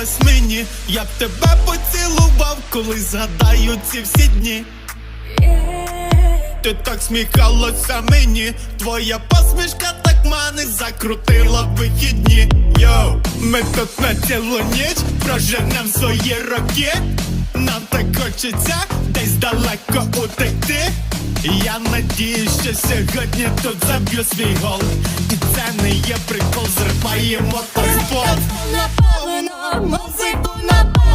снилась мені, я б тебе поцілував, коли згадаю ці всі дні. Ти так сміхалася мені, твоя посмішка так мене закрутила вихідні. Йоу, ми тут на цілу ніч проженем свої роки. Нам так хочеться десь далеко утекти. Я надіюсь, що сьогодні тут заб'ю свій гол. І це не є прикол, зриваємо танцпол. Não sinto nada.